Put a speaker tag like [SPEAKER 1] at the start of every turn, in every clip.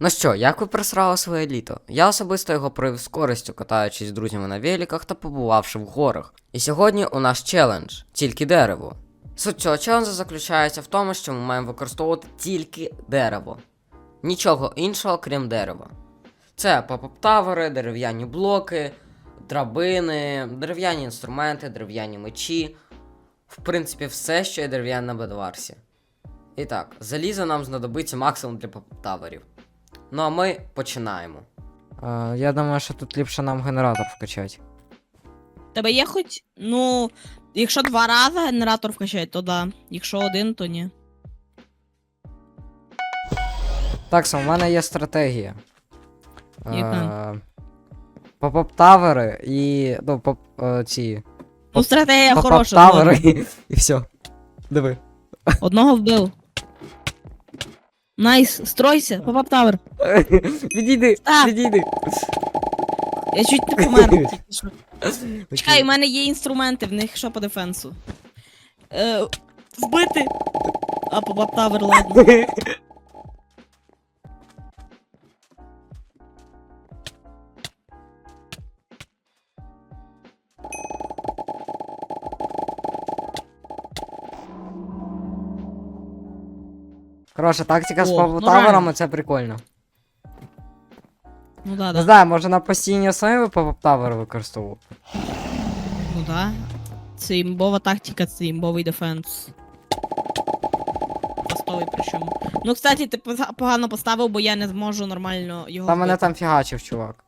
[SPEAKER 1] Ну що, як ви просрали своє літо? Я особисто його провів з користю, катаючись з друзями на великах та побувавши в горах. І сьогодні у нас челендж тільки дерево. Суть цього челенджу заключається в тому, що ми маємо використовувати тільки дерево. Нічого іншого, крім дерева. Це поп-тавери, дерев'яні блоки, драбини, дерев'яні інструменти, дерев'яні мечі. В принципі, все, що є дерев'яне на бедварсі. І так, залізо нам знадобиться максимум для поп-таверів. Ну а ми починаємо.
[SPEAKER 2] А, я думаю, що тут ліпше нам генератор вкачати.
[SPEAKER 3] Тебе є хоч. Ну, якщо два рази генератор вкачає, то да. Якщо один, то ні.
[SPEAKER 2] Так, Сам, у мене є стратегія.
[SPEAKER 3] Яка?
[SPEAKER 2] Е, Поп-тавери і. Ну, поп, е, ці.
[SPEAKER 3] Ну, стратегія хороша.
[SPEAKER 2] Поп-тавери і, і все. Диви.
[SPEAKER 3] Одного вбив. Найс, стройся, попап тавер.
[SPEAKER 2] Відійди,
[SPEAKER 3] А!
[SPEAKER 2] відійди.
[SPEAKER 3] Я чуть не помер. тільки що. Чекай, у мене є інструменти, в них що по дефенсу. Е, вбити. А попап тавер, ладно.
[SPEAKER 2] Коротше, тактика з
[SPEAKER 3] О, ну реально.
[SPEAKER 2] це прикольно.
[SPEAKER 3] Ну да,
[SPEAKER 2] Не
[SPEAKER 3] да.
[SPEAKER 2] знаю, може на постійній основі поп-тавери використовувати.
[SPEAKER 3] Ну да. Це імбова тактика, це імбовий дефенс. Постовий причому. Ну, кстати, ти погано поставив, бо я не зможу нормально його.
[SPEAKER 2] Та мене
[SPEAKER 3] вбити.
[SPEAKER 2] там фігачив, чувак.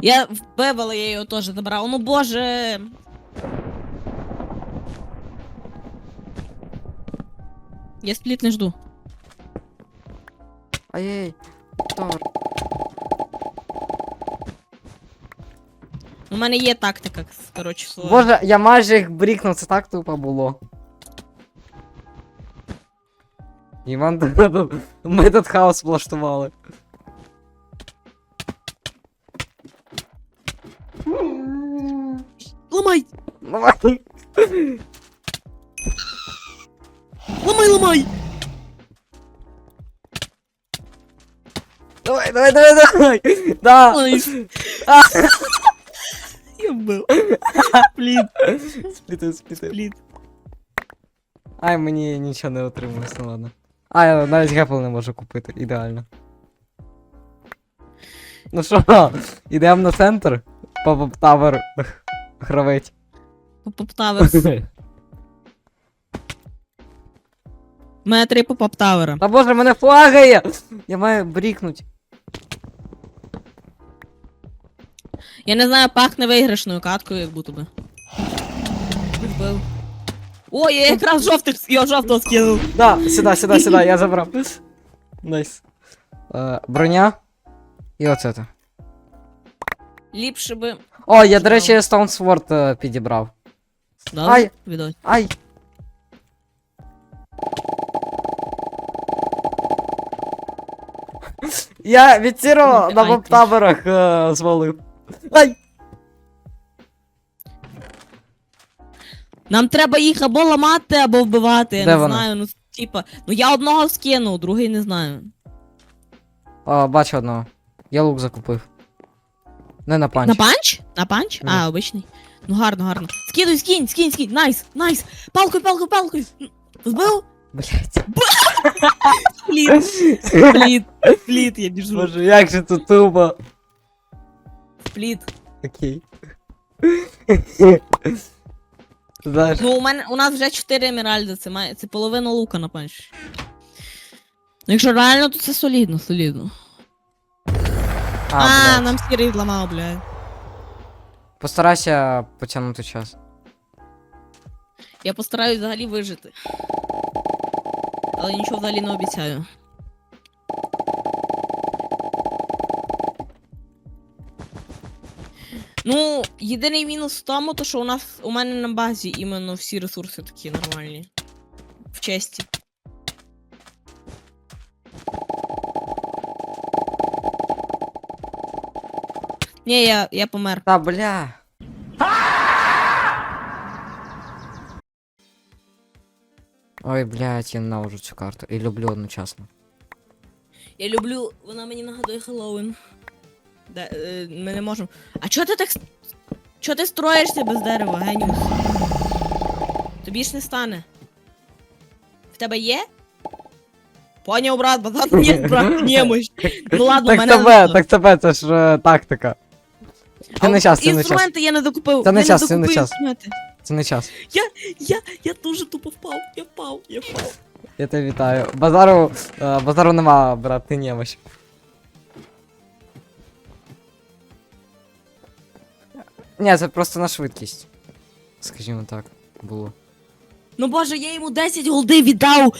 [SPEAKER 3] Я вбив, але я його теж забрав. Ну боже. Я спліт не жду.
[SPEAKER 2] Ай-яй. Тавер.
[SPEAKER 3] У мене є тактика, коротше, своя.
[SPEAKER 2] Боже, я майже їх брікнув, це так тупо було. Іван, ми тут хаос влаштували. Давай, давай, давай, давай. Да. А.
[SPEAKER 3] Я вбив. Спліт,
[SPEAKER 2] Спліти, спліти.
[SPEAKER 3] спліт.
[SPEAKER 2] Ай, мені нічого не отрималось, ну ладно. А, я навіть гепл не можу купити, ідеально. Ну що, ідемо на центр? Поп тавер гравець.
[SPEAKER 3] Поп таверс. У мене три поп тавера.
[SPEAKER 2] Та боже, мене флагає! Я маю брікнуть.
[SPEAKER 3] Я не знаю, пахне виграшною каткою, як будто би. Вбив. О, я якраз жовтих, я жовтого скинув.
[SPEAKER 2] Да, сюди, сюди, сюди, я забрав. Найс. Е, броня. І оце. то.
[SPEAKER 3] Ліпше би.
[SPEAKER 2] О, я, до речі, Stone Sword е, підібрав.
[SPEAKER 3] Да,
[SPEAKER 2] Ай.
[SPEAKER 3] відось.
[SPEAKER 2] Ай! Я від сірого
[SPEAKER 3] Ну,
[SPEAKER 2] на
[SPEAKER 3] ай,
[SPEAKER 2] веб-таборах е, звалив. Ай!
[SPEAKER 3] Нам треба їх або ламати, або вбивати. Я
[SPEAKER 2] Де
[SPEAKER 3] не
[SPEAKER 2] вони?
[SPEAKER 3] знаю. Ну, типа. Ну я одного скинув, другий не знаю.
[SPEAKER 2] О, бачу одного. Я лук закупив. Не на панч.
[SPEAKER 3] На панч? На панч?
[SPEAKER 2] Ні.
[SPEAKER 3] А, обичний. Ну гарно, гарно. Скидуй, скинь, скинь, скинь. Найс, найс. Палкою, палкою, палкою. Збив?
[SPEAKER 2] Блять.
[SPEAKER 3] Пліт, пліт, пліт, я біжу.
[SPEAKER 2] Боже, як же тут тупо.
[SPEAKER 3] Пліт.
[SPEAKER 2] Окей. Знаєш.
[SPEAKER 3] Ну, у мене у нас вже 4 емеральди, це має це половина лука на панч. Ну, якщо реально, то це солідно, солідно.
[SPEAKER 2] А,
[SPEAKER 3] А,
[SPEAKER 2] блядь.
[SPEAKER 3] нам сірий зламав, блядь.
[SPEAKER 2] Постарайся потягнути час.
[SPEAKER 3] Я постараюсь взагалі вижити. Але нічого взагалі не обіцяю. Ну, єдиний мінус в тому, то що у нас у мене на базі іменно всі ресурси такі нормальні. В честі. Ні, я, я помер.
[SPEAKER 2] Та бля. Ой, блядь, я ненавижу цю карту. І люблю одночасно.
[SPEAKER 3] Я люблю, вона мені нагадує Хеллоуін. Де, е, ми не можемо. А чого ти так. с- Чого ти строїшся без дерева, геніус? Тобі ж не стане. В тебе є? Поняв, брат, базар ні, брат, немощ. Ну ладно,
[SPEAKER 2] Так
[SPEAKER 3] мене.
[SPEAKER 2] тебе, так тебе, це ж е, тактика. Це не час, це не час.
[SPEAKER 3] Інструменти я не докупив.
[SPEAKER 2] Це не
[SPEAKER 3] я
[SPEAKER 2] час, це не
[SPEAKER 3] докупив
[SPEAKER 2] час.
[SPEAKER 3] інструменти.
[SPEAKER 2] Це не час.
[SPEAKER 3] Я, я я дуже тупо впав, я впав, я впав.
[SPEAKER 2] Я тебе вітаю. Базару, е, базару нема, брат, ти немощ. Ні, це просто на швидкість. Скажімо так, було.
[SPEAKER 3] Ну боже, я йому 10 голди віддав.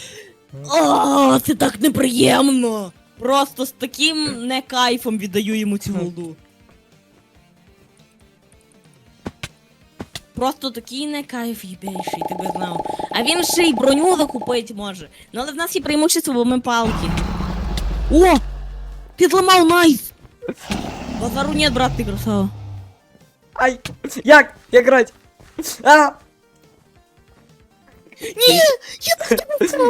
[SPEAKER 3] О, це так неприємно. Просто з таким не кайфом віддаю йому цю голду. Просто такий не кайф їбейший, ти би знав. А він ще й броню закупити може. Ну але в нас є преимущество, бо ми палки. О! Підламав найс! Базару нет, брат, ти красава.
[SPEAKER 2] Ай! Як? Як грать? А!
[SPEAKER 3] Ні, я так тебе впав.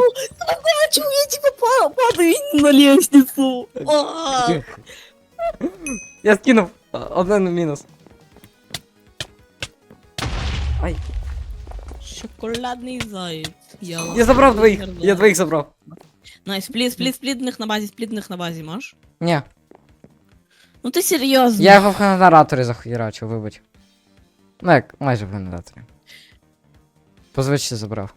[SPEAKER 3] Я бачу, я тебе па- падаю на лестницю. А!
[SPEAKER 2] Я скинув. Один мінус. Ай.
[SPEAKER 3] Шоколадний заєць. Я,
[SPEAKER 2] Я забрав двоїх. Я двоїх забрав.
[SPEAKER 3] Найс, спліт, спліт, сплітних на базі, сплітних на базі, можеш?
[SPEAKER 2] Ні.
[SPEAKER 3] Ну ти серйозно.
[SPEAKER 2] Я його в генераторі захуярачив, вибач. Ну як, майже в генераторі. По звичці забрав.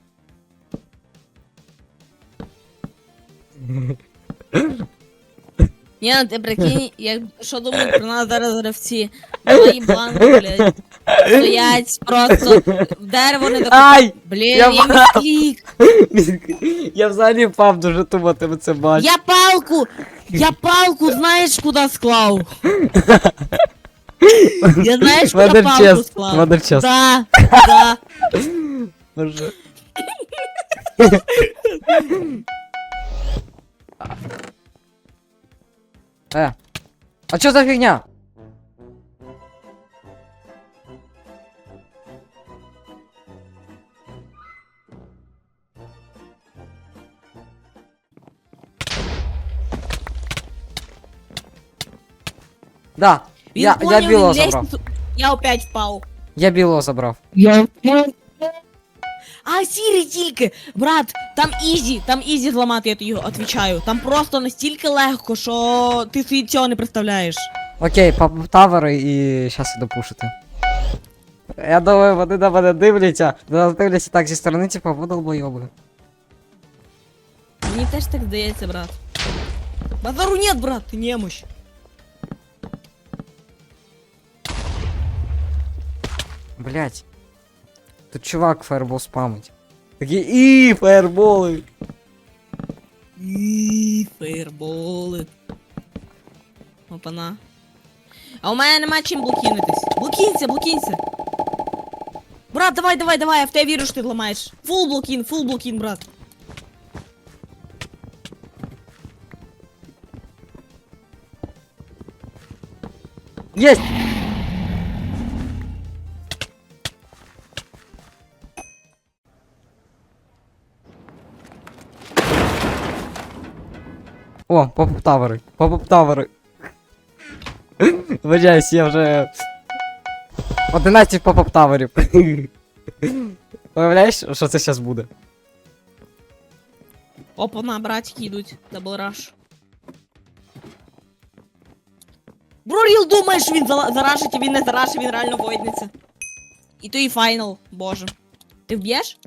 [SPEAKER 3] Ні, ну ти прикинь, як, що думають про нас зараз гравці. Давай банк, блядь. Стоять просто в дерево не.
[SPEAKER 2] Ай!
[SPEAKER 3] Блін,
[SPEAKER 2] Я
[SPEAKER 3] я
[SPEAKER 2] бачу.
[SPEAKER 3] містік.
[SPEAKER 2] Я взагалі впав дуже тупо, тебе це бачу.
[SPEAKER 3] Я палку! Я палку знаєш куди склав? Я знаєш куди палку склав?
[SPEAKER 2] Вадер чест.
[SPEAKER 3] Да, да.
[SPEAKER 2] Боже. Е. А чо за фігня?
[SPEAKER 3] Він
[SPEAKER 2] я, я
[SPEAKER 3] поняв,
[SPEAKER 2] білого
[SPEAKER 3] він
[SPEAKER 2] забрав.
[SPEAKER 3] лестницю- Я опять впав.
[SPEAKER 2] Я білого забрав.
[SPEAKER 3] А сірий тільки! Брат, там ізі, там ізі зламати, я тобі відповідаю. Там просто настільки легко, що ти собі цього не представляєш.
[SPEAKER 2] Окей, пап тавери і щас іду пушити. Я думаю, вони на мене дивляться. На нас дивляться так зі сторони, типа, ви долбойоби.
[SPEAKER 3] Мені теж так здається, брат. Базару нет, брат, ти немощ.
[SPEAKER 2] Блять. Тут чувак фаербол спамить. Такий і фаерболи.
[SPEAKER 3] І фейерболи. Опана. А у мене нема чим блокінитись. Блокінься, блокінься. Брат, давай, давай, давай, я в тебе вірю, що ти ламаєш. Фул блокін, фул блокін, брат.
[SPEAKER 2] Єсть! О, поп тавери, поп тавери. Вибачаюсь, я вже 11 поп таверів. Уявляєш, що це зараз буде?
[SPEAKER 3] Опана, братики йдуть. Дабл раш. Броріл думає, що він зарашить, а він не зарашить, він реально войдниця. І то і файнал, боже. Ти вб'єш?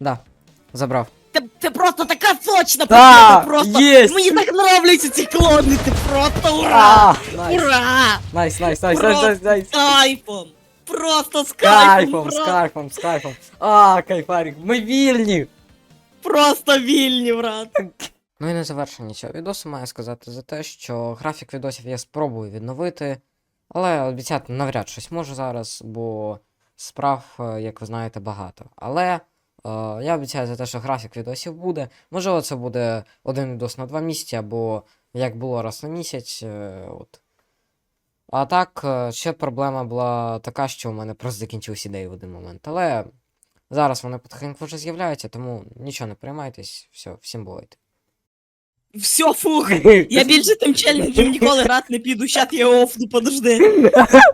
[SPEAKER 2] Да, забрав.
[SPEAKER 3] Просто така сочна
[SPEAKER 2] Да,
[SPEAKER 3] просто.
[SPEAKER 2] єсть!
[SPEAKER 3] Мені так нравляться ці клони, це просто ура!
[SPEAKER 2] А, найс,
[SPEAKER 3] Ура!
[SPEAKER 2] найс, найс, найс,
[SPEAKER 3] Просто
[SPEAKER 2] найс, найс.
[SPEAKER 3] З кайфом! Просто з
[SPEAKER 2] З
[SPEAKER 3] кайфом!
[SPEAKER 2] кайфом, з
[SPEAKER 3] просто,
[SPEAKER 2] кайфом, з кайфом. А, кайфарик, ми вільні.
[SPEAKER 3] просто вільні, брат!
[SPEAKER 1] Ну і на завершення цього відосу маю сказати за те, що графік відосів я спробую відновити, але обіцяти навряд щось можу зараз, бо справ, е, як ви знаєте, багато. Але я обіцяю за те, що графік відосів буде. Можливо, це буде один відос на два місяці, або як було раз на місяць. е, от. А так, е, ще проблема була така, що у мене просто закінчились ідеї в один момент. Але
[SPEAKER 2] Зараз вони потихеньку вже з'являються, тому нічого не приймайтесь. Все, всім бувайте.
[SPEAKER 3] Все, фух. Я більше тим челенджем ніколи грати не піду, щат я офну, подожди.